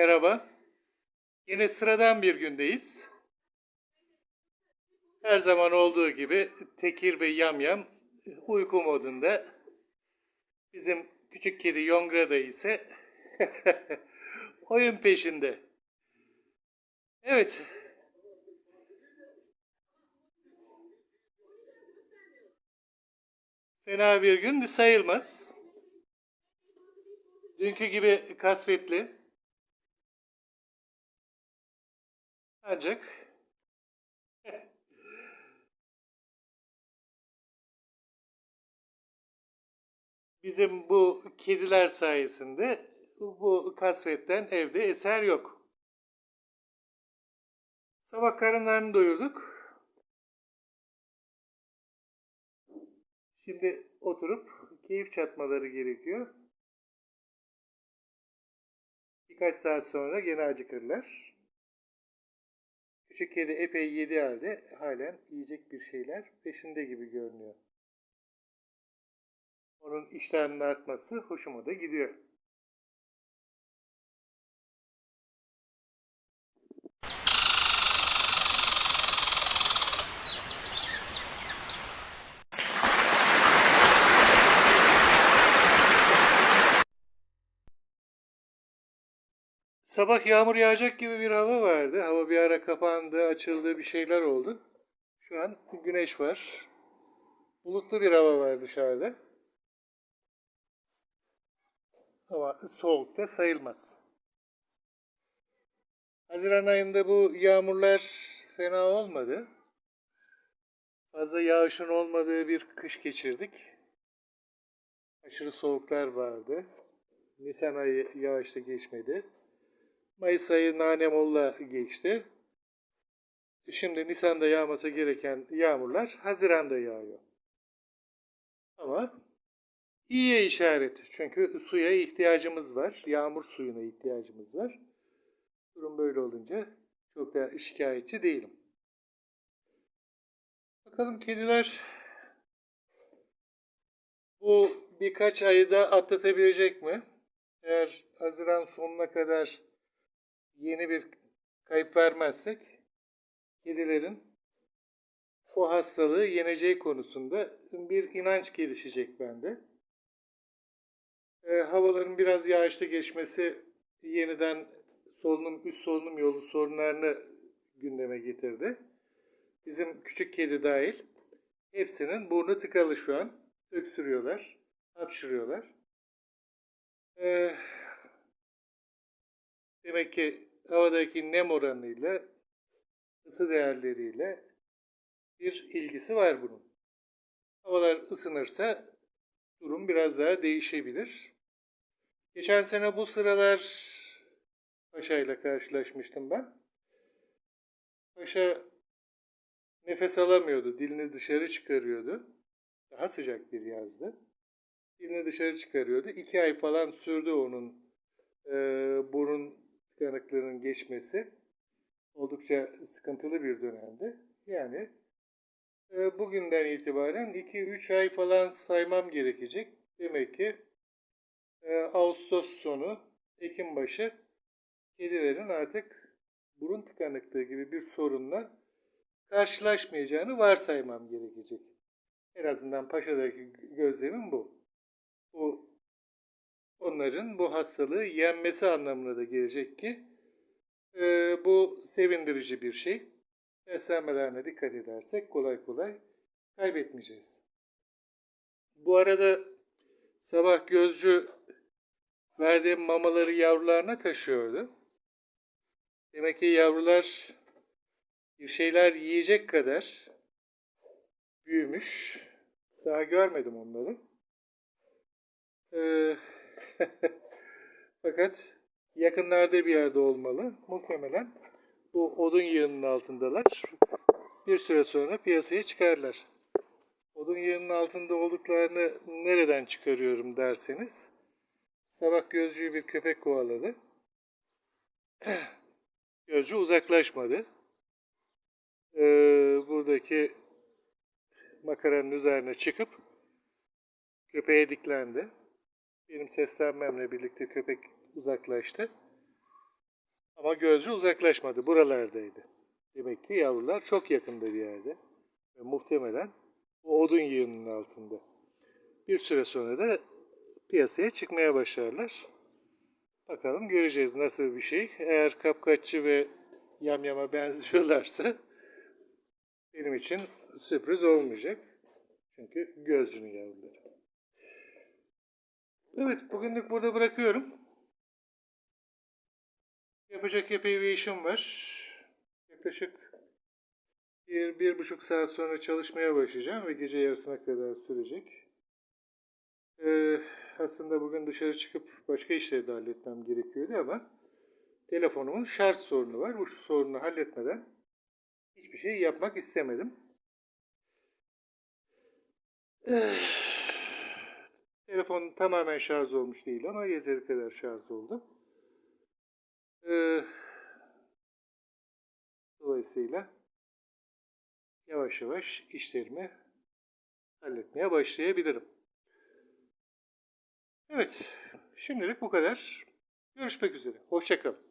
merhaba. Yine sıradan bir gündeyiz. Her zaman olduğu gibi Tekir ve Yamyam uyku modunda. Bizim küçük kedi Yongra ise oyun peşinde. Evet. Fena bir gün sayılmaz. Dünkü gibi kasvetli. Ancak bizim bu kediler sayesinde bu kasvetten evde eser yok. Sabah karınlarını doyurduk. Şimdi oturup keyif çatmaları gerekiyor. Birkaç saat sonra gene acıkırlar. Küçük kedi epey yedi halde halen yiyecek bir şeyler peşinde gibi görünüyor. Onun iştahının artması hoşuma da gidiyor. Sabah yağmur yağacak gibi bir hava vardı. Hava bir ara kapandı, açıldı, bir şeyler oldu. Şu an güneş var. Bulutlu bir hava var dışarıda. Ama soğuk da sayılmaz. Haziran ayında bu yağmurlar fena olmadı. Fazla yağışın olmadığı bir kış geçirdik. Aşırı soğuklar vardı. Nisan ayı yağışta geçmedi. Mayıs ayı nane molla geçti. Şimdi Nisan'da yağması gereken yağmurlar Haziran'da yağıyor. Ama iyiye işaret. Çünkü suya ihtiyacımız var. Yağmur suyuna ihtiyacımız var. Durum böyle olunca çok da şikayetçi değilim. Bakalım kediler bu birkaç ayı da atlatabilecek mi? Eğer Haziran sonuna kadar yeni bir kayıp vermezsek kedilerin o hastalığı yeneceği konusunda bir inanç gelişecek bende. E, havaların biraz yağışlı geçmesi yeniden solunum, üst solunum yolu sorunlarını gündeme getirdi. Bizim küçük kedi dahil hepsinin burnu tıkalı şu an. Öksürüyorlar, hapşırıyorlar. Ee, demek ki havadaki nem oranıyla, ısı değerleriyle bir ilgisi var bunun. Havalar ısınırsa durum biraz daha değişebilir. Geçen sene bu sıralar Paşa ile karşılaşmıştım ben. Paşa nefes alamıyordu, dilini dışarı çıkarıyordu. Daha sıcak bir yazdı. Dilini dışarı çıkarıyordu. İki ay falan sürdü onun e, tıkanıklığının geçmesi. Oldukça sıkıntılı bir dönemdi. Yani e, bugünden itibaren 2-3 ay falan saymam gerekecek. Demek ki e, Ağustos sonu, Ekim başı kedilerin artık burun tıkanıklığı gibi bir sorunla karşılaşmayacağını varsaymam gerekecek. En azından Paşa'daki gözlemim bu. Bu onların bu hastalığı yenmesi anlamına da gelecek ki e, bu sevindirici bir şey. Beslenmelerine dikkat edersek kolay kolay kaybetmeyeceğiz. Bu arada sabah gözcü verdiğim mamaları yavrularına taşıyordu. Demek ki yavrular bir şeyler yiyecek kadar büyümüş. Daha görmedim onları. Ee, fakat yakınlarda bir yerde olmalı. Muhtemelen bu odun yığının altındalar. Bir süre sonra piyasaya çıkarlar. Odun yığının altında olduklarını nereden çıkarıyorum derseniz sabah gözcüyü bir köpek kovaladı. Gözcü uzaklaşmadı. Ee, buradaki makaranın üzerine çıkıp köpeğe diklendi. Benim seslenmemle birlikte köpek uzaklaştı. Ama gözcü uzaklaşmadı. Buralardaydı. Demek ki yavrular çok yakında bir yerde. Ve muhtemelen bu odun yığınının altında. Bir süre sonra da piyasaya çıkmaya başlarlar. Bakalım göreceğiz nasıl bir şey. Eğer kapkaççı ve yamyama benziyorlarsa benim için sürpriz olmayacak. Çünkü gözcünün yavruları. Evet bugünlük burada bırakıyorum. Yapacak epey bir işim var. Yaklaşık bir, bir buçuk saat sonra çalışmaya başlayacağım ve gece yarısına kadar sürecek. Ee, aslında bugün dışarı çıkıp başka işleri de halletmem gerekiyordu ama telefonumun şarj sorunu var. Bu sorunu halletmeden hiçbir şey yapmak istemedim. Telefon tamamen şarj olmuş değil ama yeteri kadar şarj oldu. Ee, dolayısıyla yavaş yavaş işlerimi halletmeye başlayabilirim. Evet, şimdilik bu kadar. Görüşmek üzere. Hoşçakalın.